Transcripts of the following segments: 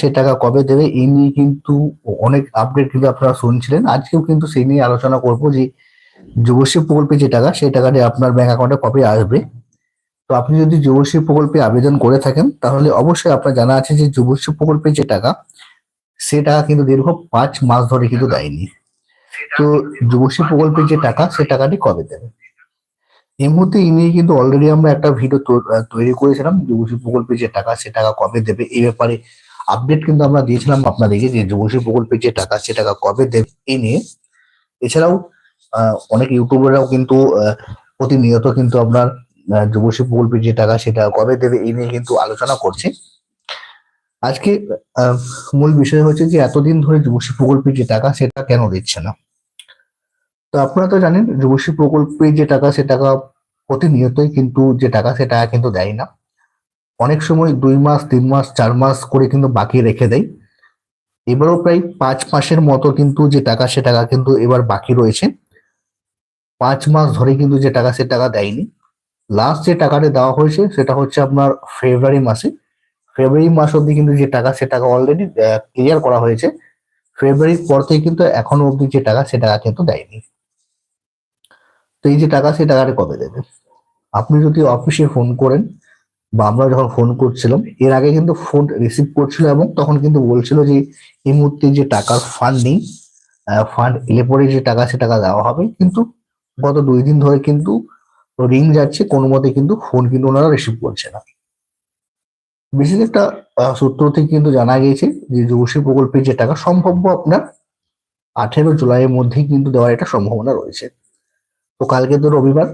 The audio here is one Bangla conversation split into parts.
সে টাকা কবে দেবে এই নিয়ে কিন্তু অনেক আপডেট কিন্তু আপনারা শুনছিলেন। আজকেও কিন্তু সেই নিয়ে আলোচনা করব যে যুবশ্রী প্রকল্পে যে টাকা, সেই টাকাটি আপনার ব্যাংক অ্যাকাউন্টে কবে আসবে। তো আপনি যদি যুবশ্রী প্রকল্পে আবেদন করে থাকেন, তাহলে অবশ্যই আপনার জানা আছে যে যুবশ্রী প্রকল্পে যে টাকা, সে টাকা কিন্তু দীর্ঘ পাঁচ মাস ধরে কিন্তু দেয়নি। তো যুবশ্রী প্রকল্পের যে টাকা, সে টাকাটি কবে দেবে? এই মুহূর্তে এই নিয়ে কিন্তু অলরেডি আমরা একটা ভিডিও তৈরি করেছিলাম যুবশ্রী প্রকল্পের যে টাকা, সে টাকা কবে দেবে, এই ব্যাপারে আপডেট কিন্তু আমরা দিয়েছিলাম আপনাদেরকে যে যুবশ্রী প্রকল্পের যে টাকা, সে টাকা কবে দেবে এই নিয়ে। এছাড়াও অনেক ইউটিউবাররাও কিন্তু প্রতিনিয়ত কিন্তু আপনার যুবশ্রী প্রকল্পের যে টাকা, সেটা কবে দেবে এই নিয়ে কিন্তু আলোচনা করছে। আজকে মূল বিষয় হচ্ছে যে এতদিন ধরে যুবশ্রী প্রকল্পের যে টাকা সেটা কেন দিচ্ছে না? তো আপনারা তো জানেন যুবশ্রী প্রকল্পের যে টাকা, সে টাকা প্রতিনিয়তই কিন্তু যে টাকা, সে টাকা কিন্তু দেয় না। অনেক সময় দুই মাস, তিন মাস, চার মাস করে কিন্তু বাকি রেখে দেয়। এবারও প্রায় পাঁচ মাসের মতো কিন্তু যে টাকা, সে টাকা কিন্তু এবার বাকি রয়েছে। পাঁচ মাস ধরে কিন্তু যে টাকা, সে টাকা দেয়নি। লাস্ট যে টাকাটা দেওয়া হয়েছে, সেটা হচ্ছে আপনার ফেব্রুয়ারি মাসে। ফেব্রুয়ারি মাস অবধি কিন্তু যে টাকা, সে টাকা অলরেডি ক্লিয়ার করা হয়েছে। ফেব্রুয়ারির পর থেকে কিন্তু এখনও অবধি যে টাকা, সে টাকা কিন্তু দেয়নি। তো এই যে টাকা, সে টাকাটা কবে দেবে? আপনি যদি অফিসে ফোন করেন বা আমরা যখন ফোন করছিলাম এর আগে কিন্তু ফোন রিসিভ করছিল এবং তখন কিন্তু বলছিল যে, এই মুহূর্তে যে টাকার ফান্ড নেই ফান্ড এলে পরে যে টাকা, সে টাকা দেওয়া হবে। কিন্তু গত দুই দিন ধরে কিন্তু রিং যাচ্ছে, কোনো মতে কিন্তু ফোন কিন্তু ওনারা রিসিভ করছে না। বিশেষ একটা সূত্র থেকে কিন্তু জানা গিয়েছে যে, যুবশ্রী প্রকল্পের যে টাকা সম্ভাব্য আপনার আঠেরো জুলাইয়ের মধ্যেই কিন্তু দেওয়ার একটা সম্ভাবনা রয়েছে। তো কালকে তো রবিবার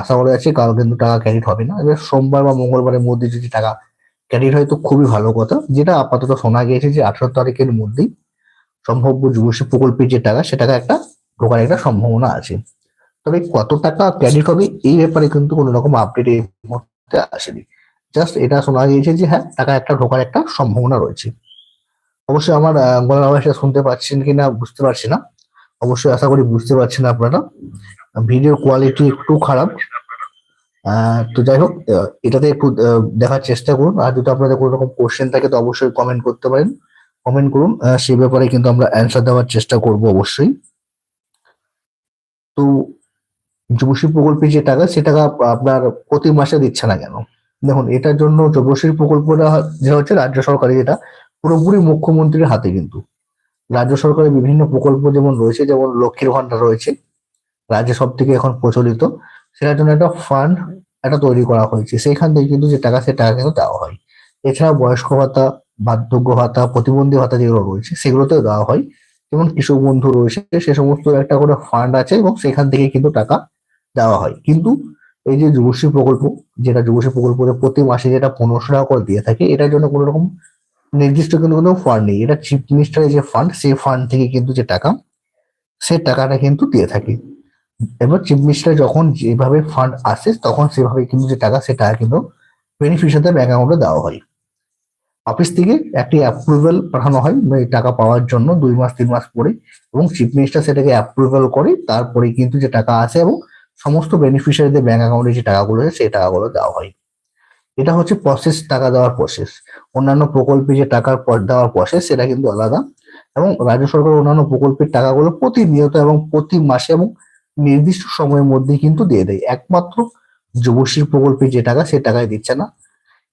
আশা করা যাচ্ছে কাল কিন্তু টাকা ক্রেডিট হবে না। এবার সোমবার বা মঙ্গলবারের মধ্যে যদি টাকা ক্রেডিট হয়, তো খুবই ভালো কথা। যেটা আপাতত শোনা গিয়েছে যে আঠারো তারিখের মধ্যেই সম্ভাব্য যুবশ্রী প্রকল্পের যে টাকা, সে টাকা একটা ঢোকার একটা সম্ভাবনা আছে। তবে কত টাকা ক্রেডিট হবে, এই ব্যাপারে কিন্তু কোনো রকম আপডেট এই মুহূর্তে আসেনি। জাস্ট এটা শোনা গিয়েছে যে হ্যাঁ টাকা একটা ঢোকার একটা সম্ভাবনা রয়েছে। অবশ্যই আমার গলার আওয়াজটা শুনতে পাচ্ছেন কিনা বুঝতে পারছি না। অবশ্যই আশা করি বুঝতে পারছেন আপনারা। ভিডিওর কোয়ালিটি একটু খারাপ। তো যাই হোক এটাতে একটু দেখার চেষ্টা করুন। আর যদি আপনাদের কোনো রকম কোশ্চেন থাকে, তো অবশ্যই কমেন্ট করতে পারেন। কমেন্ট করুন সেই ব্যাপারে কিন্তু আমরা অ্যান্সার দেওয়ার চেষ্টা করব অবশ্যই। তো যুবশ্রী প্রকল্পের যে টাকা, সে টাকা আপনার প্রতি মাসে দিচ্ছে না কেন? দেখুন, এটার জন্য যুবশ্রী প্রকল্পটা যেটা হচ্ছে রাজ্য সরকারের যেটা পুরোপুরি মুখ্যমন্ত্রীর হাতে কিন্তু। রাজ্য সরকারের বিভিন্ন প্রকল্প যেমন রয়েছে, যেমন লক্ষ্মীর ভান্ডার রয়েছে রাজ্যে সব থেকে এখন প্রচলিত, সেটার জন্য একটা ফান্ড একটা তৈরি করা হয়েছে। সেখান থেকে কিন্তু যে টাকা, সে টাকা কিন্তু দেওয়া হয়। এছাড়া বয়স্ক ভাতা, বার্ধক্য ভাতা, প্রতিবন্ধী ভাতা যেগুলো রয়েছে, সেগুলোতেও দেওয়া হয়। যেমন কৃষক বন্ধু রয়েছে, সে সমস্ত একটা করে ফান্ড আছে এবং সেখান থেকে কিন্তু টাকা দেওয়া হয়। কিন্তু এই যে যুবশ্রী প্রকল্প, যেটা যুবশ্রী প্রকল্পের প্রতি মাসে যেটা পনেরোশো টাকা করে দিয়ে থাকে, এটার জন্য কোনো রকম নির্দিষ্ট কিন্তু কোনো ফান্ড নেই। এটা চিফ মিনিস্টারের যে ফান্ড সেই ফান্ড থেকে কিন্তু যে টাকা, সে টাকাটা কিন্তু দিয়ে থাকে। এবার চিফ মিনিস্টার যখন যেভাবে ফান্ড আসে, তখন সেভাবে কিন্তু যে টাকা সে টাকা কিন্তু বেনিফিশিয়ারদের ব্যাংক অ্যাকাউন্টে দেওয়া হয়। অফিস থেকে একটি অ্যাপ্রুভাল পাঠানো হয় মানে টাকা পাওয়ার জন্য দুই মাস, তিন মাস পরে এবং চিফ মিনিস্টার সেটাকে অ্যাপ্রুভাল করে, তারপরে কিন্তু যে টাকা আসে এবং সমস্ত বেনিফিশিয়ারিদের ব্যাংক অ্যাকাউন্টে যে টাকাগুলো আছে, সেই টাকাগুলো দেওয়া হয়। এটা হচ্ছে প্রসেস টাকা দেওয়ার প্রসেস অন্যান্য প্রকল্পে যে টাকার দেওয়ার প্রসেস সেটা কিন্তু আলাদা। এবং রাজ্য সরকার অন্যান্য প্রকল্পের টাকাগুলো প্রতিনিয়ত এবং প্রতি মাসে এবং নির্দিষ্ট সময়ের মধ্যে কিন্তু দিয়ে দেয়। একমাত্র যুবশ্রী প্রকল্পে যে টাকা, সে টাকায় দিচ্ছে না।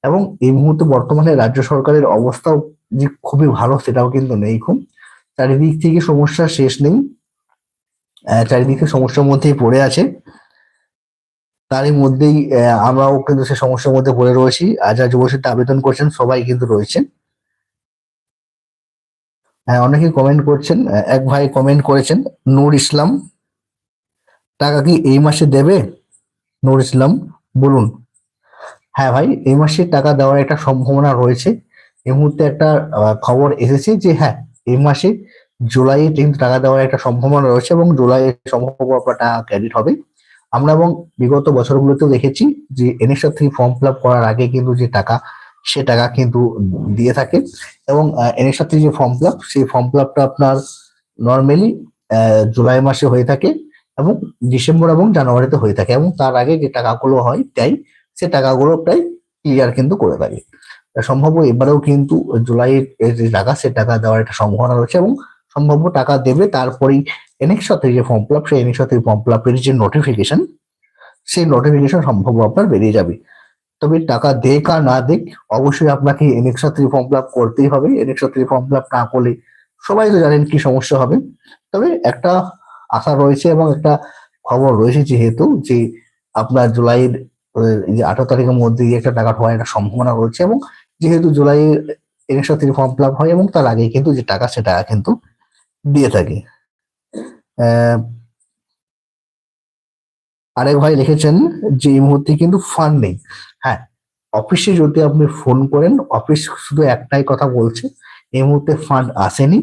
এবং এই মুহূর্তে বর্তমানে রাজ্য সরকারের অবস্থাও যে খুবই ভালো, সেটাও কিন্তু নেই খুব। চারিদিক থেকে সমস্যা শেষ নেই। চারিদিকে সমস্যার মধ্যেই পড়ে আছে। তারই মধ্যেই আমরাও কিন্তু সে সমস্যার মধ্যে পড়ে রয়েছি। আর যারা যুবশ্রীতে আবেদন করছেন, সবাই কিন্তু রয়েছেন। হ্যাঁ অনেকে কমেন্ট করছেন। এক ভাই কমেন্ট করেছেন, নূর ইসলাম টাকা কি এই মাসে দেবে? নুর ইসলাম বলুন। হ্যাঁ ভাই, এই মাসে টাকা দেওয়ার একটা সম্ভাবনা রয়েছে। এই মুহূর্তে একটা খবর এসেছে যে হ্যাঁ এই মাসে জুলাই কিন্তু টাকা দেওয়ার একটা সম্ভাবনা রয়েছে এবং জুলাই সম্ভব আপনার টাকা ক্রেডিট হবে। আমরা এবং বিগত বছরগুলোতেও দেখেছি যে এনএসআর থ্রি ফর্ম ফিল করার আগে কিন্তু যে টাকা, সে টাকা কিন্তু দিয়ে থাকে এবং এনএসআর থ্রি যে ফর্ম ফিল সেই ফর্ম ফিল আপনার নর্মালি জুলাই মাসে হয়ে থাকে। এবং ডিসেম্বর এবং জানুয়ারিতে হয়ে থাকে এবং তার আগে যে টাকাগুলো হয় তাই সে টাকাগুলো প্রায় ক্লিয়ার কিন্তু করে থাকে। সম্ভাব্য এবারেও কিন্তু জুলাইয়ের যে টাকা, সে টাকা দেওয়ার একটা সম্ভাবনা রয়েছে এবং সম্ভাব্য টাকা দেবে তারপরেই এনএক্সা থেকে যে ফর্ম ফিল আপ সেই এনএক্সা থেকে ফর্ম ফিল আপের যে নোটিফিকেশন সেই নোটিফিকেশন সম্ভাব্য আপনার বেরিয়ে যাবে। তবে টাকা দেখ আর না দেখ অবশ্যই আপনাকে NXR three form fill up করতেই হবে। NXR three form fill up না করলে সবাই তো জানেন কি সমস্যা হবে। তবে একটা আশা রয়েছে এবং একটা খবর রয়েছে যেহেতু যে আপনার জুলাইয়ের যে আঠারো তারিখের মধ্যে একটা টাকা হওয়ার একটা সম্ভাবনা রয়েছে এবং যেহেতু July NXR three form fill হয় এবং তার আগে কিন্তু যে টাকা সে টাকা কিন্তু দিয়ে থাকে। আরেক ভাই লিখেছেন যে এই মুহূর্তে কিন্তু ফান্ড নেই হ্যাঁ অফিসে যদি আপনি ফোন করেন, অফিস শুধু একটাই কথা বলছে, এই মুহূর্তে ফান্ড আসেনি।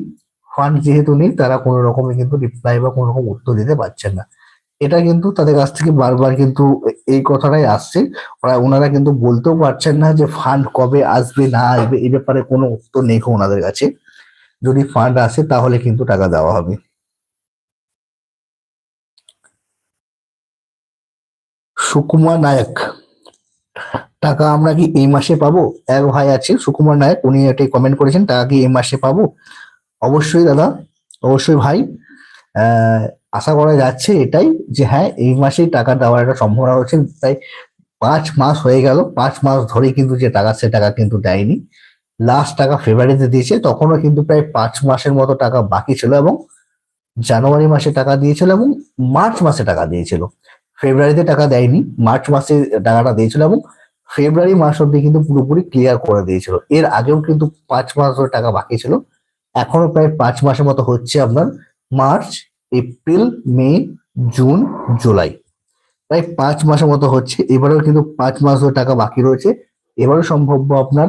ফান্ড যেহেতু নেই, তারা কোনো রকমে কিন্তু রিপ্লাই বা কোনো রকম উত্তর দিতে পারছেন না। এটা কিন্তু তাদের কাছ থেকে বারবার কিন্তু এই কথাটাই আসছে। ওরা, ওনারা কিন্তু বলতেও পারছেন না যে ফান্ড কবে আসবে, না আসবে, এই ব্যাপারে কোনো উত্তর নেই ওনাদের কাছে। যদি ফান্ড আসে তাহলে কিন্তু টাকা দেওয়া হবে। সুকুমার নায়ক, টাকা আমরা কি এই মাসে পাবো? এক ভাই আছে, সুকুমার নায়ক, উনি এটাই কমেন্ট করেছেন, টাকা কি এই মাসে পাবো? অবশ্যই দাদা, অবশ্যই ভাই। আশা করা যাচ্ছে এটাই যে হ্যাঁ এই মাসেই টাকা দেওয়ার একটা সম্ভাবনা রয়েছে। তাই পাঁচ মাস হয়ে গেল, পাঁচ মাস ধরে কিন্তু যে টাকা, সে টাকা কিন্তু দেয়নি। লাস্ট টাকা ফেব্রুয়ারিতে দিয়েছে, তখনও কিন্তু প্রায় পাঁচ মাসের মতো টাকা বাকি ছিল এবং জানুয়ারি মাসে টাকা দিয়েছিল এবং মার্চ মাসে টাকা দিয়েছিল। ফেব্রুয়ারিতে টাকা দেয়নি, মার্চ মাসে টাকাটা দিয়েছিল এবং ফেব্রুয়ারি মাস অব্দি কিন্তু পুরোপুরি ক্লিয়ার করে দিয়েছিল। এর আগেও কিন্তু পাঁচ মাস ধরে টাকা বাকি ছিল। এখনও প্রায় পাঁচ মাসের মতো হচ্ছে আপনার March, April, May, June, July. প্রায় পাঁচ মাসের মতো হচ্ছে। এবারেও কিন্তু পাঁচ মাস ধরে টাকা বাকি রয়েছে। এবারও সম্ভাব্য আপনার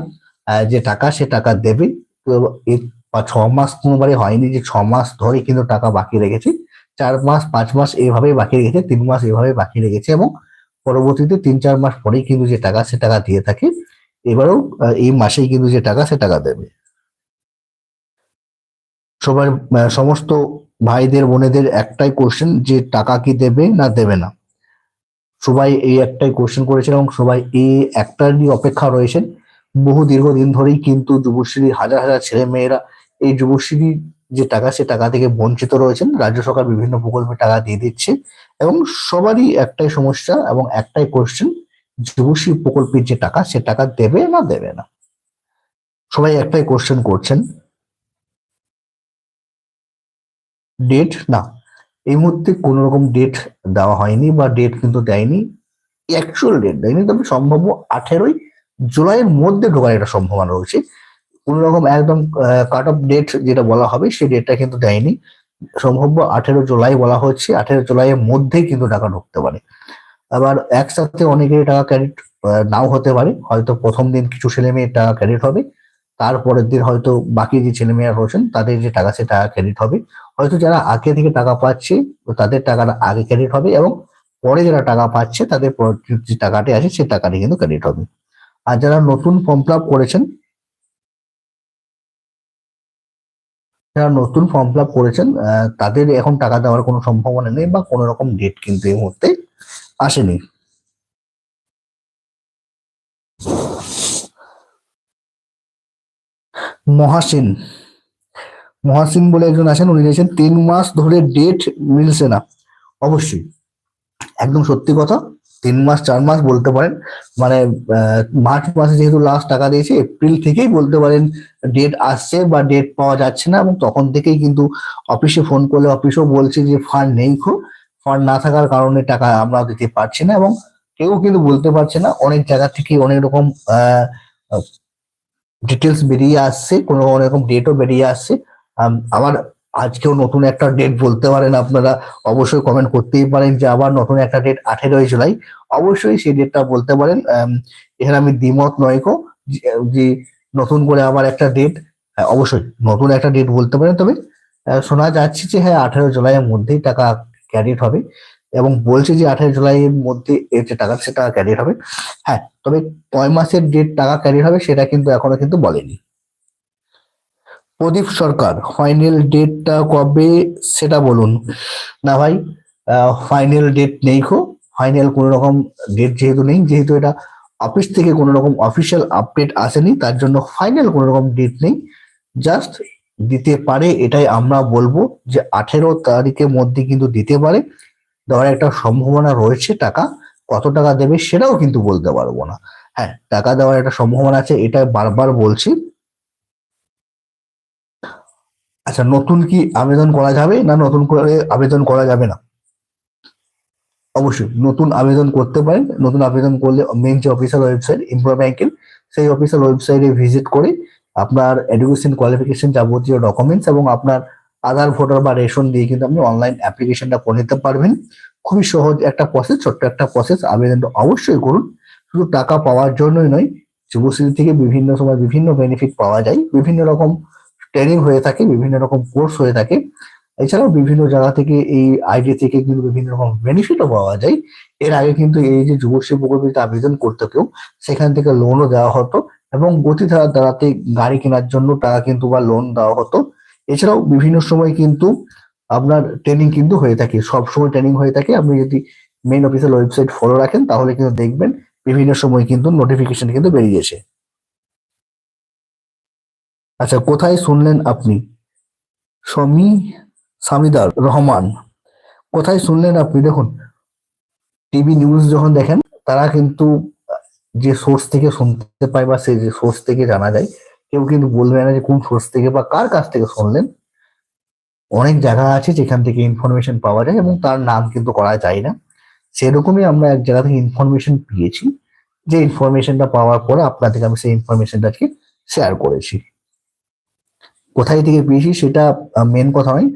যে টাকা, সে টাকা দেবে। তো ছ মাস কোনোবারই হয়নি যে ছ মাস ধরে কিন্তু টাকা বাকি রেখেছে। চার মাস, পাঁচ মাস এইভাবেই বাকি রেখেছে। তিন মাস এভাবে বাকি রেখেছে এবং পরবর্তীতে তিন, চার মাস পরেই কিন্তু যে টাকা, সে টাকা দিয়ে থাকে। এবারেও এই মাসেই কিন্তু যে টাকা, সে টাকা দেবে। সবার সমস্ত ভাইদের, বোনেদের একটাই কোশ্চেন যে টাকা কি দেবে না দেবে না। সবাই এই একটাই কোশ্চেন করেছেন এবং সবাই এই একটারই অপেক্ষা রয়েছেন। বহু দীর্ঘদিন ধরেই কিন্তু যুবশ্রী হাজার হাজার ছেলে মেয়েরা এই যুবশ্রী যে টাকা, সে টাকা থেকে বঞ্চিত রয়েছেন। রাজ্য সরকার বিভিন্ন প্রকল্পে টাকা দিয়ে দিচ্ছে এবং সবারই একটাই সমস্যা এবং একটাই কোশ্চেন যুবশ্রী প্রকল্পের যে টাকা, সে টাকা দেবে না দেবে না। সবাই একটাই কোশ্চেন করছেন। ডেট না, এই মুহূর্তে কোনো রকম ডেট দেওয়া হয়নি বা ডেট কিন্তু দেয়নি অ্যাকচুয়াল ডেট দেয়নি, তবে সম্ভাব্য আঠেরোই জুলাইয়ের মধ্যে ঢোকার একটা সম্ভাবনা রয়েছে। কোনো রকম একদম কাট অফ ডেট যেটা বলা হবে, সেই ডেটটা কিন্তু দেয়নি। সম্ভাব্য আঠেরো জুলাই বলা হচ্ছে, আঠেরো জুলাইয়ের মধ্যেই কিন্তু টাকা ঢুকতে পারে। আবার একসাথে অনেকেরই টাকা ক্রেডিট নাও হতে পারে, হয়তো প্রথম দিন কিছু ছেলে মেয়ের টাকা ক্রেডিট হবে। তারপরের দিন হয়তো বাকি যে ছেলে মেয়েরা রয়েছেন, তাদের যে টাকা সে টাকা ক্রেডিট হবে। হয়তো যারা আগে থেকে টাকা পাচ্ছে তাদের টাকাটা আগে ক্রেডিট হবে এবং পরে যারা টাকা পাচ্ছে, তাদের যে টাকাটি আছে সেই টাকাটি কিন্তু ক্রেডিট হবে। আর যারা নতুন ফর্ম ফিল করেছেন, যারা নতুন ফর্ম ফিল করেছেন তাদের এখন টাকা দেওয়ার কোনো সম্ভাবনা নেই বা কোনো রকম ডেট কিন্তু এই মুহূর্তে আসেনি। মহাসিন। মহাসিন বলে একজন আছেন, উনি লিখেছেন, তিন মাস ধরে ডেট মিলছে না। অবশ্যই, একদম সত্যি কথা, তিন মাস, চার মাস বলতে পারেন মানে মার্চ মাসে যেহেতু লাস্ট টাকা দিয়েছে, এপ্রিল থেকেই বলতে পারেন ডেট আসছে বা ডেট পাওয়া যাচ্ছে না, এবং তখন থেকেই কিন্তু অফিসে ফোন করলে অফিসও বলছে যে, ফান্ড নেই খো, ফান্ড না থাকার কারণে টাকা আমরা দিতে পারছি না। এবং কেউ কিন্তু বলতে পারছে না, অনেক জায়গা থেকে অনেক রকম ডিটেলস বেরিয়ে আসছে, কোনো রকম ডেটও বেরিয়ে আসছে। আবার আজকেও নতুন একটা ডেট বলতে পারেন আপনারা, অবশ্যই কমেন্ট করতেই পারেন যে আবার নতুন একটা ডেট আঠেরোই জুলাই। অবশ্যই সেই ডেটটা বলতে পারেন এখানে আমি দ্বিমত নয় কো যে- নতুন করে আবার একটা ডেট অবশ্যই নতুন একটা ডেট বলতে পারেন। তবে শোনা যাচ্ছে যে হ্যাঁ আঠেরো জুলাইয়ের মধ্যেই টাকা ক্যারিট হবে। এবং বলছে যে আঠেরো জুলাইয়ের মধ্যে এর যে টাকা, সেটা ক্যারিট হবে। হ্যাঁ তবে কয় মাসের ডেট টাকা ক্যারিট হবে, সেটা কিন্তু এখনও কিন্তু বলেনি। প্রদীপ সরকার ফাইনাল ডেটটা কবে, সেটা বলুন। না ভাই ফাইনাল ডেট নেই খো ফাইনাল কোনো রকম ডেট যেহেতু নেই, যেহেতু এটা অফিস থেকে কোনো রকম অফিসিয়াল আপডেট আসেনি, তার জন্য ফাইনাল কোনো রকম ডেট নেই। জাস্ট দিতে পারে, এটাই আমরা বলব যে আঠেরো তারিখের মধ্যে কিন্তু দিতে পারে। দেওয়ার একটা সম্ভাবনা রয়েছে টাকা, কত টাকা দেবে সেটাও কিন্তু বলতে পারব না। হ্যাঁ টাকা দেওয়ার একটা সম্ভাবনা আছে, এটা বারবার বলছি। আচ্ছা নতুন কি আবেদন করা যাবে না নতুন করে আবেদন করা যাবে না? অবশ্যই, নতুন আবেদন করতে পারেন, নতুন আবেদন করলে মেন যে অফিসিয়াল ওয়েবসাইট এমপ্লয় ব্যাংকের সেই অফিসিয়াল ওয়েবসাইটে ভিজিট করে আপনার এডুকেশন কোয়ালিফিকেশন যাবতীয় ডকুমেন্টস এবং আপনার আধার, ভোটার বা রেশন দিয়ে কিন্তু আপনি অনলাইন অ্যাপ্লিকেশনটা করে নিতে পারবেন। খুবই সহজ একটা প্রসেস ছোট্ট একটা প্রসেস আবেদনটা অবশ্যই করুন। শুধু টাকা পাওয়ার জন্যই নয়, যুবশ্রী থেকে বিভিন্ন সময় বিভিন্ন বেনিফিট পাওয়া যায়। বিভিন্ন রকম ট্রেনিং হয়ে থাকে, বিভিন্ন রকম কোর্স হয়ে থাকে। এছাড়াও বিভিন্ন জায়গা থেকে এই আইডি থেকে কিন্তু বিভিন্ন রকম বেনিফিটও পাওয়া যায়। এর আগে কিন্তু এই যে যুবশ্রী প্রকল্পে আবেদন করতে কেউ, সেখান থেকে লোনও দেওয়া হতো এবং গতিধারা দ্বারাতে গাড়ি কেনার জন্য টাকা কিন্তু বা লোন দেওয়া হতো। এছাড়াও বিভিন্ন সময় কিন্তু আপনার ট্রেনিং কিন্তু হয়ে থাকে। সব সময় ট্রেনিং হয়ে থাকে। আপনি যদি মেইন অফিসিয়াল ওয়েবসাইট ফলো রাখেন, তাহলে কিন্তু দেখবেন বিভিন্ন সময় কিন্তু নোটিফিকেশন কিন্তু বেরিয়েছে আচ্ছা কোথায় শুনলেন আপনি? সমী সামিদার রহমান। কোথায় শুনলেন আপনি? দেখুন টিভি নিউজ যখন দেখেন, তারা কিন্তু যে সোর্স থেকে শুনতে পায় বা সেই যে সোর্স থেকে জানা যায় কেউ কিন্তু বলবে না যে কোন সোর্স থেকে বা কার কাছ থেকে শুনলেন। অনেক জায়গা আছে যেখান থেকে ইনফরমেশন পাওয়া যায় এবং তার নাম কিন্তু করা যায় না। সেরকমই আমরা এক জায়গা থেকে ইনফরমেশন পেয়েছি। যে ইনফরমেশনটা পাওয়ার পরে আপনাদেরকে আমি সেই ইনফরমেশনটা আজকে শেয়ার করেছি। কোথায় থেকে পেয়েছি সেটা মেন কথা নয়।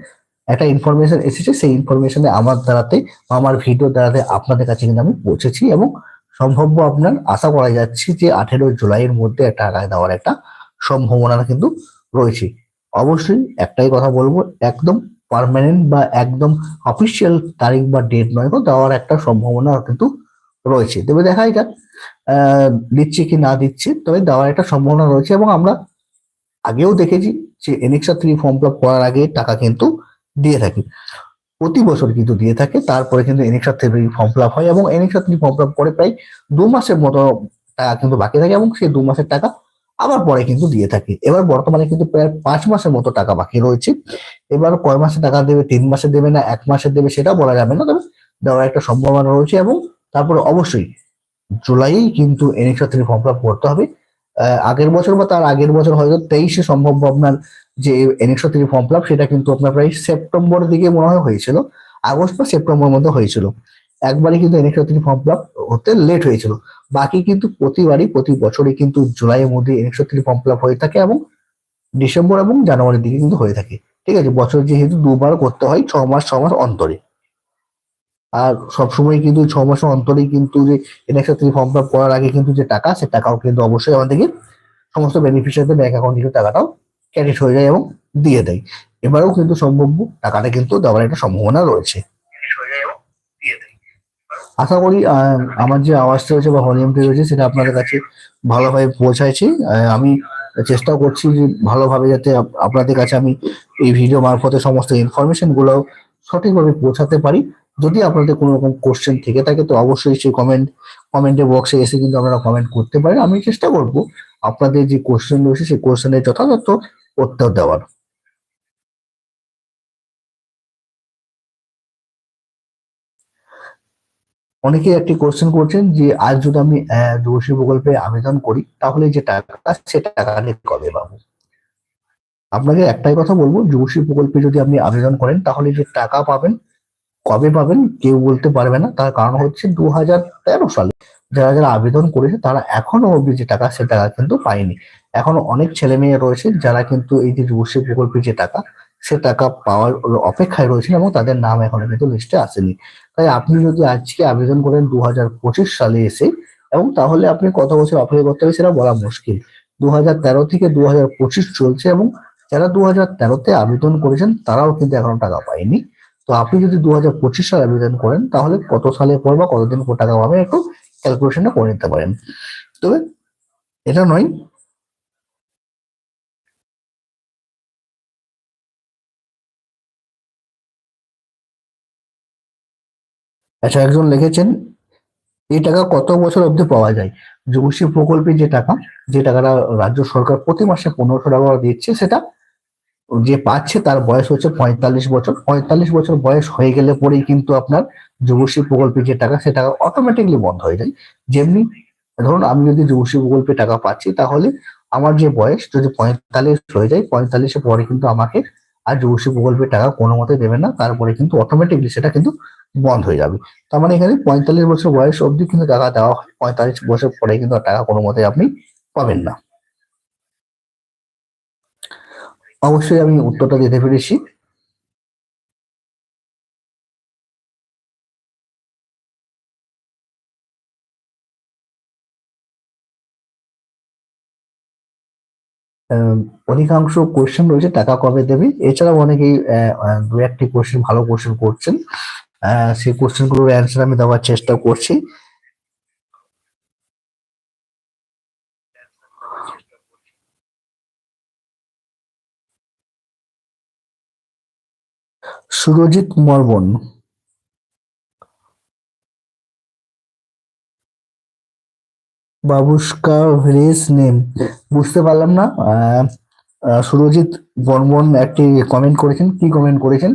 একটা ইনফরমেশন এসেছে, সেই ইনফরমেশনে আমার দ্বারাতে আমার ভিডিও দ্বারাতে আপনাদের কাছে কিন্তু আমি পৌঁছেছি এবং সম্ভাব্য আপনার আশা করা যাচ্ছে যে আঠেরো জুলাইয়ের মধ্যে একটা টাকা দেওয়ার একটা সম্ভাবনা কিন্তু রয়েছে। অবশ্যই একটাই কথা বলব, একদম পারমানেন্ট বা একদম অফিসিয়াল তারিখ বা ডেট নয় দেওয়ার একটা সম্ভাবনা কিন্তু রয়েছে। তবে দেখাই যাক দিচ্ছে কি না দিচ্ছে, তবে দেওয়ার একটা সম্ভাবনা রয়েছে এবং আমরা আগেও দেখেছি যে এনএক্সা থ্রি ফর্ম ফিল করার আগে টাকা কিন্তু দিয়ে থাকে। প্রতি বছর কিন্তু দিয়ে থাকে, তারপরে কিন্তু এনএক্সা থ্রি ফর্ম ফিল হয় এবং এনএক্সা থ্রি ফর্ম ফিল পরে প্রায় দু মাসের মতো টাকা কিন্তু বাকি থাকে এবং সেই দু মাসের টাকা আবার পরে কিন্তু দিয়ে থাকে। এবার বর্তমানে কিন্তু প্রায় পাঁচ মাসের মতো টাকা বাকি রয়েছে। এবার কয় মাসে টাকা দেবে, তিন মাসে দেবে না, এক মাসে দেবে সেটা বলা যাবে না। তবে দেওয়ার একটা সম্ভাবনা রয়েছে এবং তারপরে অবশ্যই জুলাইয়েই কিন্তু এনএক্সা থ্রি ফর্ম ফিল করতে হবে। আগের বছর বা তার আগের বছর হয়তো তেইশে সম্ভব আপনার যে এনএক্সা থ্রি ফর্ম ফিল সেটা কিন্তু আপনার প্রায় সেপ্টেম্বর দিকে মনে হয় হয়েছিল। আগস্ট বা সেপ্টেম্বর মধ্যে হয়েছিল। একবারই কিন্তু NXR three form fill up হতে লেট হয়েছিল। বাকি কিন্তু প্রতিবারই, প্রতি বছরই কিন্তু জুলাইয়ের মধ্যে NXR three form fill up হয়ে থাকে এবং ডিসেম্বর এবং জানুয়ারির দিকে কিন্তু হয়ে থাকে। ঠিক আছে, বছর যেহেতু দুবার করতে হয়, ছ মাস ছ মাস অন্তরে। আর সবসময় কিন্তু ছ মাস অন্তরেই কিন্তু যে NXR three form fill up করার আগে কিন্তু যে টাকা, সে টাকাও কিন্তু অবশ্যই আমাদেরকে সমস্ত বেনিফিশিয়ারিদের ব্যাংক অ্যাকাউন্ট থেকে টাকাটাও ক্রেডিট হয়ে যায় এবং দিয়ে দেয়। এবারেও কিন্তু সম্ভাব্য টাকাটা কিন্তু দেওয়ার একটা সম্ভাবনা রয়েছে। আশা করি আমার যে আওয়াজটা রয়েছে বা ভলিউমটা রয়েছে সেটা আপনাদের কাছে ভালোভাবে পৌঁছাইছে। আমি চেষ্টা করছি যে ভালোভাবে যাতে আপনাদের কাছে আমি এই ভিডিও মারফতে সমস্ত ইনফরমেশনগুলো সঠিকভাবে পৌঁছাতে পারি। যদি আপনাদের কোনো রকম কোশ্চেন থেকে থাকে, তো অবশ্যই সেই কমেন্ট কমেন্টের বক্সে এসে কিন্তু আপনারা কমেন্ট করতে পারেন। আমি চেষ্টা করব আপনাদের যে কোশ্চেন রয়েছে, সেই কোশ্চেনের যথাযথ উত্তর দেওয়ার। অনেকে একটি কোশ্চেন করছেন যে, আজ যদি আমি যুবশ্রী প্রকল্পে আবেদন করি, তাহলে যে টাকা সে টাকা আমি কবে পাবো? আপনাকে একটাই কথা বলব যুবশ্রী প্রকল্পে যদি আপনি আবেদন করেন, তাহলে যে টাকা পাবেন, কবে পাবেন, কেউ বলতে পারবে না। তার কারণ হচ্ছে দু হাজার তেরো সালে যারা যারা আবেদন করেছে, তারা এখনও অব্দি যে টাকা, সে টাকা কিন্তু পায়নি। এখনও অনেক ছেলে মেয়ে রয়েছে, যারা কিন্তু এই যে যুবশ্রী প্রকল্পে যে টাকা সে টাকা পাওয়ার অপেক্ষায় রয়েছেন এবং তাদের নাম এখনও কিন্তু লিস্টে আসেনি। তাই আপনি যদি আজকে আবেদন করেন দু হাজার পঁচিশ সালে এসে, এবং তাহলে আপনি কত বছর অপেক্ষা করতে হবে সেটা বলা মুশকিল। দু হাজার তেরো থেকে দু হাজার পঁচিশ চলছে এবং যারা দু হাজার তেরোতে আবেদন করেছেন তারাও কিন্তু এখনও টাকা পায়নি। তো আপনি যদি দু হাজার পঁচিশ সালে আবেদন করেন, তাহলে কত সালে পর বা কতদিন টাকা পাবেন একটু ক্যালকুলেশনটা করে নিতে পারেন। তবে এটা নয় আচ্ছা একজন লিখেছেন, এই টাকা কত বছর অবধি পাওয়া যায়? যুবশ্রী প্রকল্পে যে টাকা, যে টাকাটা রাজ্য সরকার প্রতি মাসে পনেরোশো টাকা দিচ্ছে, সেটা যে পাচ্ছে তার বয়স হচ্ছে পঁয়তাল্লিশ বছর। পঁয়তাল্লিশ বছর বয়স হয়ে গেলে পরেই কিন্তু আপনার যুবশ্রী প্রকল্পে যে টাকা, সে টাকা অটোমেটিকলি বন্ধ হয়ে যায়। যেমনি ধরুন, আমি যদি যুবশ্রী প্রকল্পে টাকা পাচ্ছি, তাহলে আমার যে বয়স যদি পঁয়তাল্লিশ হয়ে যায়, পঁয়তাল্লিশের পরে কিন্তু আমাকে আর যুবশ্রী প্রকল্পের টাকা কোনো মতে দেবে না, তারপরে কিন্তু অটোমেটিকলি সেটা কিন্তু বন্ধ হয়ে যাবে। তার মানে এখানে পঁয়তাল্লিশ বছর বয়স অবধি কিন্তু টাকা দেওয়া হয়, পঁয়তাল্লিশ বছর পরে কিন্তু টাকা কোনো মতে আপনি পাবেন না। অবশ্যই আমি উত্তরটা দিতে পেরেছি। অধিকাংশ কোশ্চেন রয়েছে, টাকা কবে দেবে? এছাড়াও অনেকেই দু একটি কোয়েশ্চেন ভালো কোশ্চেন করছেন। সেই কোশ্চেনগুলোর অ্যান্সার আমি দেওয়ার চেষ্টা করছি। সুরজিৎ মর্মন বাবুস্কা ভিলেজ নেম বুঝতে পারলাম না সুরজিৎ বর্মন একটি কমেন্ট করেছেন। কি কমেন্ট করেছেন?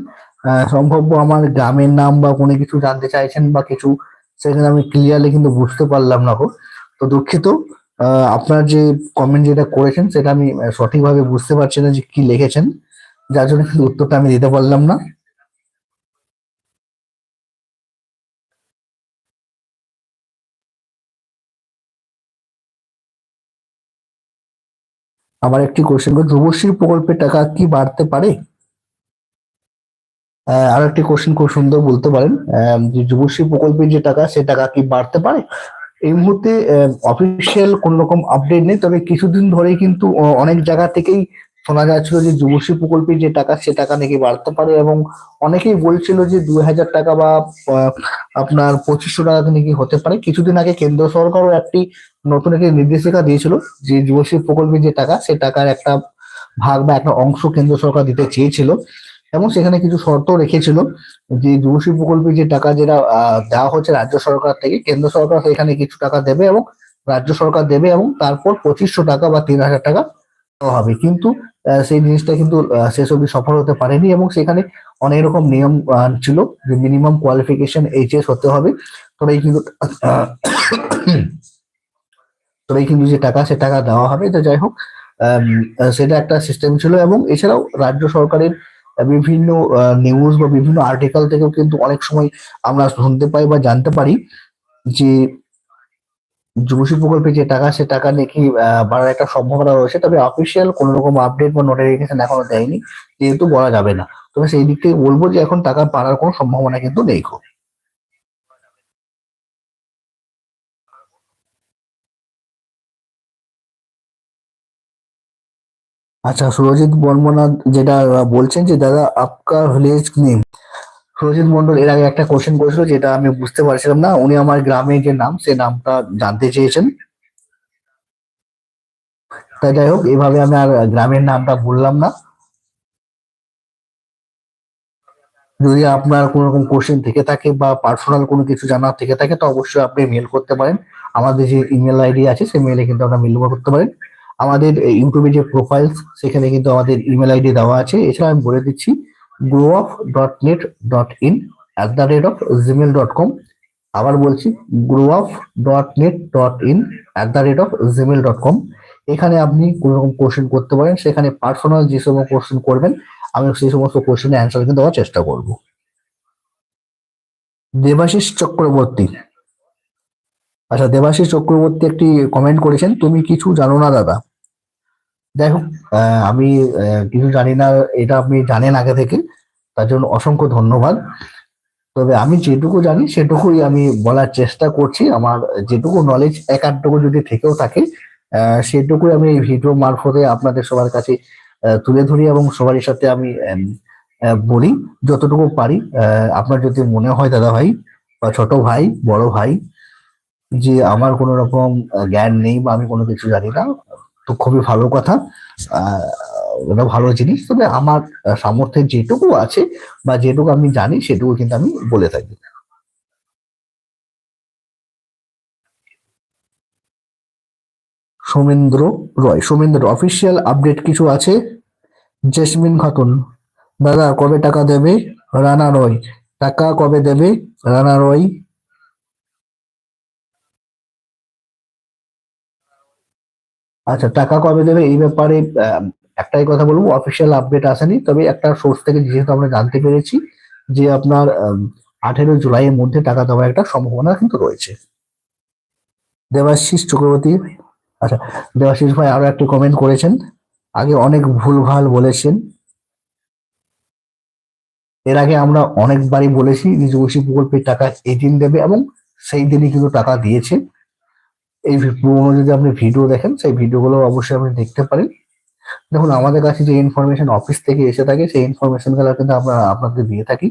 সম্ভব্য আমার গ্রামের নাম বা কোনো কিছু জানতে চাইছেন বা কিছু, সেখানে আমি ক্লিয়ারলি কিন্তু বুঝতে পারলাম না গো। তো দুঃখিত আপনার যে কমেন্ট যেটা করেছেন, সেটা আমি সঠিকভাবে বুঝতে পারছি না যে কি লিখেছেন। যার জন্য কিন্তু উত্তরটা আমি দিতে পারলাম না। আমার একটি কোশ্চেন যুবশ্রী প্রকল্পের টাকা কি বাড়তে পারে? আর একটি কোশ্চেন খুব সুন্দর বলতে পারেন। যে যুবশ্রী প্রকল্পের যে টাকা, সে টাকা কি বাড়তে পারে? এই মুহূর্তে অফিসিয়াল কোন রকম আপডেট নেই, তবে কিছুদিন ধরেই কিন্তু অনেক জায়গা থেকেই শোনা যাচ্ছিল যে যুবশ্রী প্রকল্পের যে টাকা, সে টাকা নাকি বাড়তে পারে এবং অনেকেই বলছিল যে দুই হাজার টাকা বা আপনার পঁচিশশো টাকা নাকি হতে পারে। কিছুদিন আগে কেন্দ্র সরকারও একটি নতুন একটি নির্দেশিকা দিয়েছিল যে যুবশ্রী প্রকল্পের যে টাকা, সে টাকার একটা ভাগ বা একটা অংশ কেন্দ্র সরকার দিতে চেয়েছিল এবং সেখানে কিছু শর্ত রেখেছিল যে যুবশ্রী প্রকল্পে যে টাকা যেটা দেওয়া হচ্ছে রাজ্য সরকার থেকে, কেন্দ্র সরকার সেখানে কিছু টাকা দেবে এবং রাজ্য সরকার দেবে এবং তারপর পঁচিশশো টাকা বা তিন হাজার টাকা হবে। কিন্তু সেই জিনিসটা কিন্তু শেষ অবধি সফল হতে পারেনি এবং সেখানে অনেক রকম নিয়ম ছিল যে মিনিমাম কোয়ালিফিকেশন এইচএস হতে হবে। তবেই কিন্তু তবেই কিন্তু যে টাকা, সে টাকা দেওয়া হবে। তো যাই হোক সেটা একটা সিস্টেম ছিল এবং এছাড়াও রাজ্য সরকারের বিভিন্ন নিউজ বা বিভিন্ন আর্টিকেল থেকেও কিন্তু অনেক সময় আমরা শুনতে পাই বা জানতে পারি যে যুবশ্রী প্রকল্পে যে টাকা, সে টাকা নাকি বাড়ার একটা সম্ভাবনা রয়েছে। তবে অফিসিয়াল কোনো রকম আপডেট বা নোটিফিকেশন এখনও দেয়নি, যেহেতু বলা যাবে না। তবে সেই দিক থেকে বলব যে এখন টাকা বাড়ার কোনো সম্ভাবনা কিন্তু নেই খুব। আচ্ছা সুরজিৎ বর্মনা যেটা বলছেন যে, দাদা আপকা ভিলেজ নেম সুরজিৎ মন্ডল এর আগে একটা কোশ্চেন করেছিল যেটা আমি বুঝতে পারছিলাম না। উনি আমার গ্রামের যে নাম, সে নামটা জানতে চেয়েছেন। তা যাই হোক, এভাবে আমি আর গ্রামের নামটা বললাম না। যদি আপনার কোনো রকম কোশ্চেন থেকে থাকে বা পার্সোনাল কোনো কিছু জানার থেকে থাকে, তো অবশ্যই আপনি মেল করতে পারেন। আমাদের যে ইমেল আইডি আছে, সেই মেলে কিন্তু আপনার মেল করতে পারেন। আমাদের ইউটিউবে যে প্রোফাইল সেখানে কিন্তু আমাদের ইমেল আইডি দেওয়া আছে। এছাড়া আমি বলে দিচ্ছি the rate of Gmail dot com আবার বলছি the rate of Gmail dot com এখানে আপনি কোনো রকম কোশ্চেন করতে পারেন সেখানে পার্সোনাল যে সমস্ত কোশ্চেন করবেন আমি সেই সমস্ত কোশ্চেনের অ্যান্সার কিন্তু দেওয়ার চেষ্টা করব। দেবাশিস চক্রবর্তী। আচ্ছা দেবাশিস চক্রবর্তী একটি কমেন্ট করেছেন তুমি কিছু জানো না দাদা? আহ, আমি কিছু জানি না এটা আপনি জানেন আগে থেকে। তার জন্য অসংখ্য ধন্যবাদ। তবে আমি যেটুকু জানি, সেটুকুই আমি বলার চেষ্টা করছি। আমার যেটুকু নলেজ এক আধটুকু যদি থেকেও থাকে সেটুকুই আমি এই ভিডিও মারফতে আপনাদের সবার কাছে তুলে ধরি এবং সবারই সাথে আমি বলি। যতটুকু পারি আপনার যদি মনে হয় দাদা ভাই বা ছোট ভাই, বড় ভাই, যে আমার কোনো রকম জ্ঞান নেই বা আমি কোনো কিছু জানি না, তো খুবই ভালো কথা। ওটা ভালো জিনিস। তবে আমার সামর্থ্যের যেটুকু আছে বা যেটুকু আমি জানি, সেটুকু কিন্তু আমি বলে থাকি। সোমেন্দ্র রয়, সোমেন্দ্র অফিসিয়াল আপডেট কিছু আছে? জেসমিন খাতুন, দাদা, কবে টাকা দেবে? রানা রয়, টাকা কবে দেবে? রানা রয়। আচ্ছা টাকা কবে দেবে? এই ব্যাপারে একটাই কথা বলব অফিসিয়াল আপডেট আসেনি, তবে একটা সোর্স থেকে যেহেতু আমরা জানতে পেরেছি যে আপনার আঠেরো জুলাইয়ের মধ্যে টাকা দেওয়ার একটা সম্ভাবনা কিন্তু রয়েছে। দেবাশিস চক্রবর্তী আচ্ছা দেবাশিস ভাই আরও একটি কমেন্ট করেছেন, আগে অনেক ভুলভাল বলেছেন। এর আগে আমরা অনেকবারই বলেছি যে প্রকল্পের টাকা এই দিন দেবে এবং সেই দিনই কিন্তু টাকা দিয়েছে। এই পুরোনো যদি আপনি ভিডিও দেখেন, সেই ভিডিওগুলো অবশ্যই আপনি দেখতে পারেন। দেখুন, আমাদের কাছে যে ইনফরমেশন অফিস থেকে এসে থাকে, সেই ইনফরমেশনগুলো কিন্তু আমরা আপনাকে দিয়ে থাকি।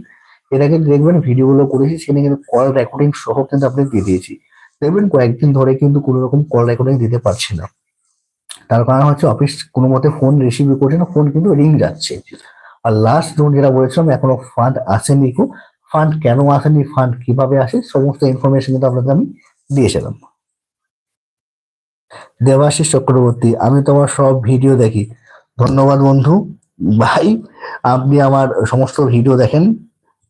এর আগে দেখবেন ভিডিওগুলো করেছি, সেখানে কিন্তু কল রেকর্ডিং সহ কিন্তু আপনি দিয়ে দিয়েছি। দেখবেন কয়েকদিন ধরে কিন্তু কোনো রকম কল রেকর্ডিং দিতে পারছি না। তার কারণ হচ্ছে অফিস কোনো মতে ফোন রিসিভ করছে না ফোন কিন্তু রিং যাচ্ছে। আর লাস্ট যখন যেটা বলেছিলাম, এখনও ফান্ড আসেনি ফান্ড কেন আসেনি ফান্ড কীভাবে আসে, সমস্ত ইনফরমেশন কিন্তু আপনাকে আমি দিয়েছিলাম। দেবাশিস চক্রবর্তী, আমি তোমার সব ভিডিও দেখি। ধন্যবাদ বন্ধু। ভাই, আপনি আমার সমস্ত ভিডিও দেখেন।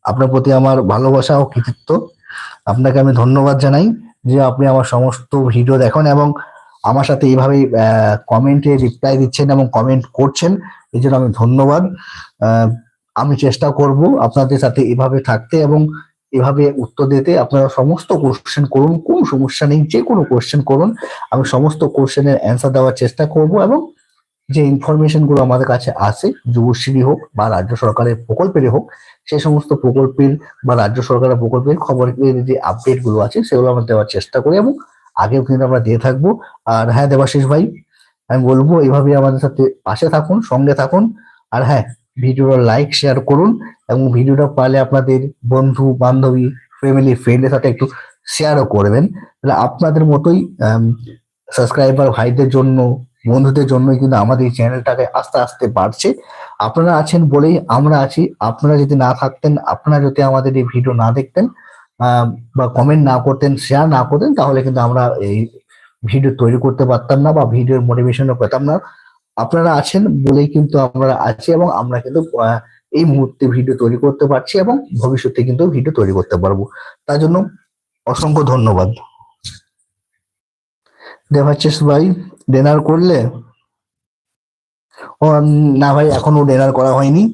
আপনার প্রতি আমার ভালোবাসা ও কৃতিত্ব। আপনাকে আমি ধন্যবাদ জানাই যে আপনি আমার সমস্ত ভিডিও দেখেন এবং আমার সাথে এইভাবেই কমেন্টে রিপ্লাই দিচ্ছেন এবং কমেন্ট করছেন। এই জন্য আমি ধন্যবাদ। আমি চেষ্টা করব আপনাদের সাথে এভাবে থাকতে এবং এভাবে উত্তর দিতে আপনারা সমস্ত কোশ্চেন করুন, কোনো সমস্যা নেই, যে কোনো কোশ্চেন করুন, আমি সমস্ত কোশ্চেনের অ্যান্সার দেওয়ার চেষ্টা করব এবং যে ইনফরমেশনগুলো আমাদের কাছে আসে যুবশ্রী হোক বা রাজ্য সরকারের প্রকল্পের হোক সেই সমস্ত প্রকল্পের বা রাজ্য সরকারের প্রকল্পের খবরের যে আপডেটগুলো আছে, সেগুলো আমরা দেওয়ার চেষ্টা করি এবং আগেও কিন্তু আমরা দিয়ে থাকব। আর হ্যাঁ দেবাশিস ভাই, আমি বলব এইভাবে আমাদের সাথে পাশে থাকুন, সঙ্গে থাকুন। আর হ্যাঁ ভিডিওটা লাইক শেয়ার করুন এবং ভিডিওটা পারলে আপনাদের বন্ধু, বান্ধবী ফ্যামিলি ফ্রেন্ডের সাথে একটু শেয়ারও করবেন। তাহলে আপনাদের মতোই সাবস্ক্রাইবার ভাইদের জন্য, বন্ধুদের জন্যই কিন্তু আমাদের এই চ্যানেলটাকে আস্তে আস্তে বাড়ছে। আপনারা আছেন বলেই আমরা আছি। আপনারা যদি না থাকতেন, আপনারা যদি আমাদের এই ভিডিও না দেখতেন বা কমেন্ট না করতেন শেয়ার না করতেন, তাহলে কিন্তু আমরা এই ভিডিও তৈরি করতে পারতাম না বা ভিডিওর মোটিভেশনও পেতাম না। আপনারা আছেন বলেই কিন্তু আমরা আছি এবং আমরা কিন্তু এই মুহূর্তে ভিডিও তৈরি করতে পারছি এবং ভবিষ্যতে কিন্তু ভিডিও তৈরি করতে পারব। তার জন্য অসংখ্য ধন্যবাদ। দেবাচিস ভাই, ডিনার করলে? না ভাই, এখনও ডিনার করা হয়নি।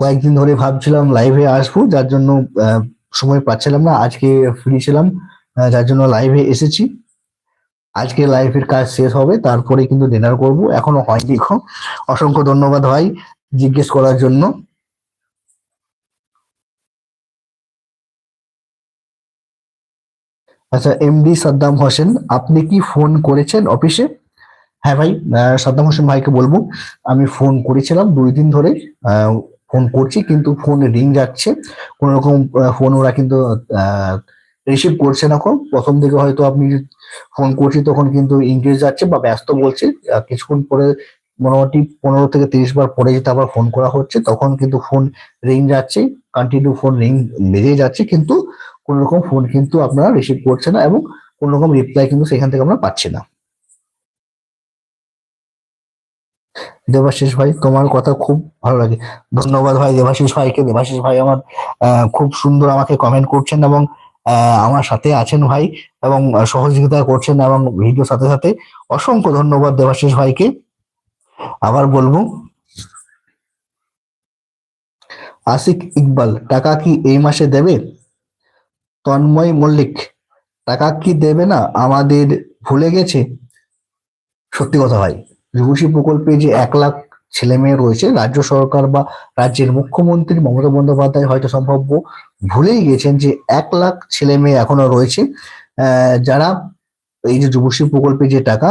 কয়েকদিন ধরে ভাবছিলাম লাইভে আসব, যার জন্য সময় পাচ্ছিলাম না, আজকে ফ্রি ছিলাম যার জন্য লাইভে এসেছি। আজকে লাইফের কাজ শেষ হবে, তারপরে কিন্তু ডিনার করব। এখনও হয়নি গো। অসংখ্য ধন্যবাদ ভাই জিজ্ঞেস করার জন্য। আচ্ছা এমডি সাদ্দাম হোসেন, আপনি কি ফোন করেছেন অফিসে হ্যাঁ ভাই সাদ্দাম হোসেন ভাইকে বলব। আমি ফোন করেছিলাম দুই দিন ধরে ফোন করছি, কিন্তু ফোন রিং যাচ্ছে। কোন রকম ফোন ওরা কিন্তু রিসিভ করছে না প্রথম দিকে হয়তো আপনি ফোন করছি তখন কিন্তু ইংরেজ যাচ্ছে বা ব্যস্ত বলছে। কিছুক্ষণ পরে মোটামুটি পনেরো থেকে তিরিশ বার পরে যেতে আবার ফোন করা হচ্ছে। তখন কিন্তু ফোন রিং যাচ্ছে কন্টিনিউ ফোন রিং বেজে যাচ্ছে, কিন্তু কোন রকম ফোন কিন্তু আপনারা রিসিভ করছে না এবং কোন রকম রিপ্লাই কিন্তু সেখান থেকে আমরা পাচ্ছি না। দেবাশিস ভাই, তোমার কথা খুব ভালো লাগে। ধন্যবাদ ভাই, দেবাশিস ভাইকে। দেবাশিস ভাই আমার খুব সুন্দর আমাকে কমেন্ট করছেন এবং আমার সাথে আছেন ভাই এবং সহযোগিতা করছেন এবং ভিডিও সাথে সাথে অসংখ্য ধন্যবাদ দেবাশিস ভাইকে। আবার বলব, আশিক ইকবাল, টাকা কি এই মাসে দেবে? তন্ময় মল্লিক, টাকা কি দেবে না আমাদের ভুলে গেছে? সত্যি কথা ভাই যুবশ্রী প্রকল্পে যে এক লাখ ছেলে মেয়ে রয়েছে, রাজ্য সরকার বা রাজ্যের মুখ্যমন্ত্রী মমতা বন্দ্যোপাধ্যায় হয়তো সম্ভব ভুলেই গেছেন যে এক লাখ ছেলে মেয়ে এখনও রয়েছে। যারা এই যে যুবশ্রী প্রকল্পে যে টাকা,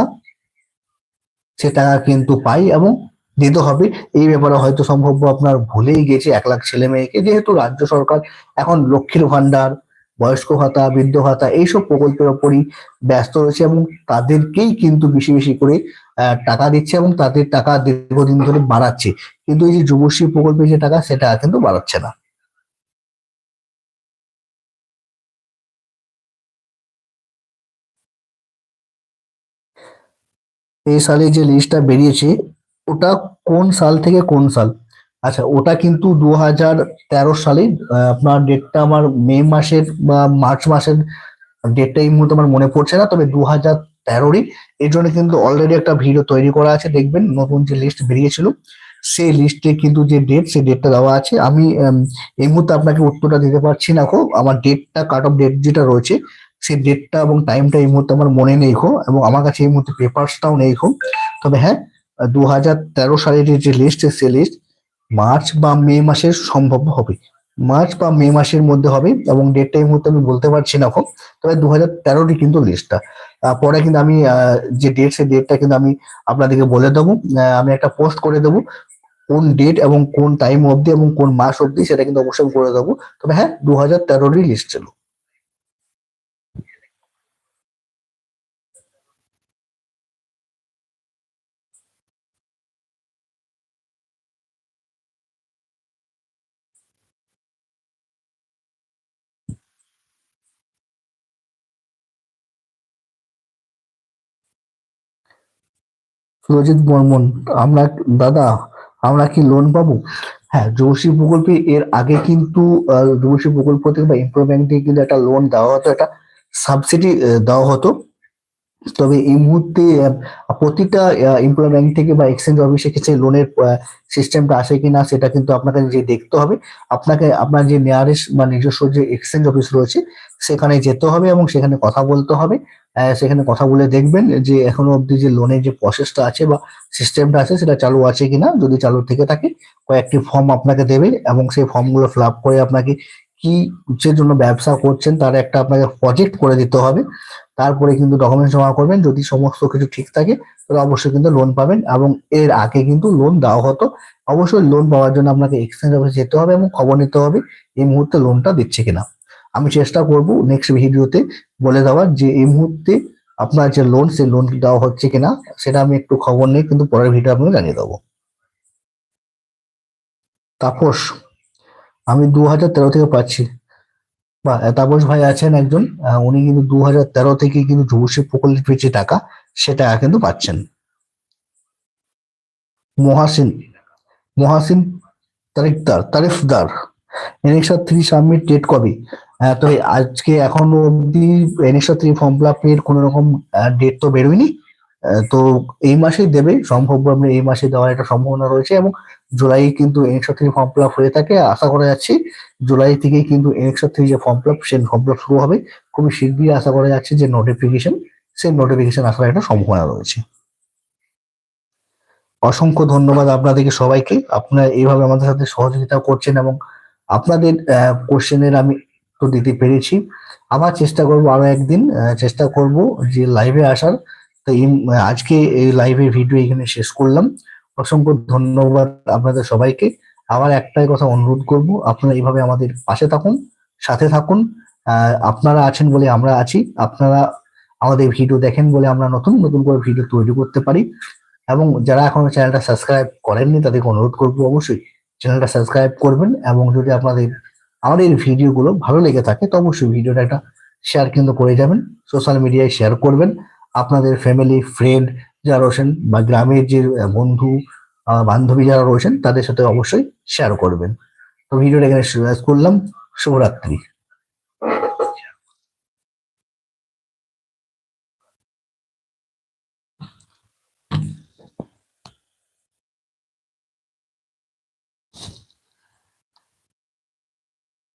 সে টাকা কিন্তু পাই এবং দিতে হবে। এই ব্যাপারে হয়তো সম্ভব আপনার ভুলেই গেছে এক লাখ ছেলে মেয়েকে যেহেতু রাজ্য সরকার এখন লক্ষ্মীর ভান্ডার বয়স্ক ভাতা, বৃদ্ধ ভাতা এইসব প্রকল্পের ওপরই ব্যস্ত রয়েছে এবং তাদেরকেই কিন্তু বেশি বেশি করে টাকা দিচ্ছে এবং তাদের টাকা দীর্ঘদিন ধরে বাড়াচ্ছে। কিন্তু এই যে যুবশ্রী প্রকল্পের যে টাকা, সেটা কিন্তু বাড়াচ্ছে না। এই সালে যে লিস্টটা বেরিয়েছে, ওটা কোন সাল থেকে কোন সাল? আচ্ছা ওটা কিন্তু দু হাজার তেরো সালে আপনার ডেটটা আমার মে মাসের বা মার্চ মাসের ডেটটা এই মুহূর্তে আমার মনে পড়ছে না, তবে দু হাজার তেরোরই। এর জন্য কিন্তু অলরেডি একটা ভিডিও তৈরি করা আছে, দেখবেন নতুন যে লিস্ট বেরিয়েছিল, সেই লিস্টে কিন্তু যে ডেট সেই ডেটটা দেওয়া আছে। আমি এই মুহূর্তে আপনাকে উত্তরটা দিতে পারছি না খো আমার ডেটটা কাট অফ ডেট যেটা রয়েছে, সেই ডেটটা এবং টাইমটা এই মুহূর্তে আমার মনে নেই খো এবং আমার কাছে এই মুহূর্তে পেপারসটাও নেই খো তবে হ্যাঁ দু হাজার তেরো সালের যে লিস্ট সে লিস্ট মার্চ বা মে মাসের সম্ভব হবে। মার্চ বা মে মাসের মধ্যে হবে এবং ডেট টাইম মুহূর্তে আমি বলতে পারছি না এখন, তবে দু হাজার তেরোটি কিন্তু লিস্টটা পরে কিন্তু আমি যে ডেট সেই ডেটটা কিন্তু আমি আপনাদেরকে বলে দেবো। আমি একটা পোস্ট করে দেবো কোন ডেট এবং কোন টাইম অবধি এবং কোন মাস অবধি, সেটা কিন্তু অবশ্যই করে দেবো। তবে হ্যাঁ দু হাজার তেরোরই লিস্ট ছিল। সুরজিৎ বর্মন, আমরা দাদা, আমরা কি লোন পাবো? হ্যাঁ যুবশ্রী প্রকল্পে এর আগে কিন্তু যুবশ্রী প্রকল্প থেকে বা ইম্প্রো ব্যাংক থেকে কিন্তু একটা লোন দেওয়া হতো, একটা সাবসিডি দেওয়া হতো। তবে এই মুহূর্তে প্রতিটা ইমপ্লয় ব্যাংক থেকে বা এক্সচেঞ্জ অফিসে কিছু লোনের সিস্টেমটা আসে কিনা সেটা কিন্তু আপনাকে যে দেখতে হবে। আপনাকে, আপনার যে নিয়ারেস্ট বা নিজস্ব যে এক্সচেঞ্জ অফিস রয়েছে, সেখানে যেতে হবে এবং সেখানে কথা বলতে হবে। সেখানে কথা বলে দেখবেন যে এখনও অবধি যে লোনের যে প্রসেসটা আছে বা সিস্টেমটা আছে, সেটা চালু আছে কিনা, যদি চালু থেকে থাকে, কয়েকটি ফর্ম আপনাকে দেবে এবং সেই ফর্মগুলো ফিল আপ করে আপনাকে কি যে জন্য ব্যবসা করছেন, তার একটা আপনাকে প্রজেক্ট করে দিতে হবে। তারপরে কিন্তু ডকুমেন্ট জমা করবেন, যদি সমস্ত কিছু ঠিক থাকে, তাহলে অবশ্যই কিন্তু লোন পাবেন এবং এর আগে কিন্তু লোন দেওয়া হতো। অবশ্যই লোন পাওয়ার জন্য আপনাকে এক্সচেঞ্জ অফিসে যেতে হবে এবং খবর নিতে হবে, এই মুহূর্তে লোনটা দিচ্ছে কিনা। আমি চেষ্টা করব নেক্সট ভিডিওতে বলে দেওয়ার যে এই মুহূর্তে আপনার যে লোন সেই লোন দেওয়া হচ্ছে কিনা, সেটা আমি একটু খবর নিয়ে কিন্তু পরের ভিডিও আপনাকে জানিয়ে দেবো। তাপস, আমি দু হাজার তেরো থেকে পাচ্ছি। বা, তাপস ভাই আছেন একজন উনি কিন্তু দু হাজার তেরো থেকে কিন্তু যুবশ্রী প্রকল্পের যে টাকা, সেটা কিন্তু পাচ্ছেন। Mohasin Mohasin Tarifdar Tarifdar. NXR three submit date কবে? আহ, তো আজকে এখনও অবধি এনএক্সআর থ্রি ফর্ম ফিল আপের কোনো রকম ডেট তো বেরোয়নি। তো এই মাসেই দেবে। সম্ভব আমরা এই মাসে দেওয়ার একটা সম্ভাবনা রয়েছে এবং জুলাই কিন্তু NXR three form fill up হয়ে থাকে। আশা করা যাচ্ছে জুলাই থেকেই কিন্তু এনএক্সআর থ্রি যে ফর্ম ফিল আপ সেই ফর্ম ফিল আপ শুরু হবে। খুবই শীঘ্রই আশা করা যাচ্ছে যে নোটিফিকেশন সেই নোটিফিকেশন আসার একটা সম্ভাবনা রয়েছে। অসংখ্য ধন্যবাদ আপনাদেরকে সবাইকে। আপনারা এইভাবে আমাদের সাথে সহযোগিতা করছেন এবং আপনাদের কোশ্চেনের আমি তো দিতে পেরেছি। আবার চেষ্টা করব আরও একদিন চেষ্টা করব যে লাইভে আসার। তো আজকে এই লাইভের ভিডিও এখানে শেষ করলাম। অসংখ্য ধন্যবাদ আপনাদের সবাইকে। আবার একটাই কথা অনুরোধ করব, আপনারা এইভাবে আমাদের পাশে থাকুন, সাথে থাকুন। আপনারা আছেন বলে আমরা আছি। আপনারা আমাদের ভিডিও দেখেন বলে আমরা নতুন নতুন করে ভিডিও তৈরি করতে পারি। এবং যারা এখনও চ্যানেলটা সাবস্ক্রাইব করেননি, তাদেরকে অনুরোধ করব অবশ্যই চ্যানেলটা সাবস্ক্রাইব করবেন এবং যদি আপনাদের, আমাদের এই ভিডিওগুলো ভালো লেগে থাকে, তো অবশ্যই ভিডিওটা একটা শেয়ার কিন্তু করে যাবেন সোশ্যাল মিডিয়ায় শেয়ার করবেন। আপনাদের ফ্যামিলি ফ্রেন্ড যারা রয়েছেন বা গ্রামের যে বন্ধু বান্ধবী যারা রয়েছেন, তাদের সাথে অবশ্যই শেয়ার করবেন। তো ভিডিওটা এখানে করলাম। শুভরাত্রি।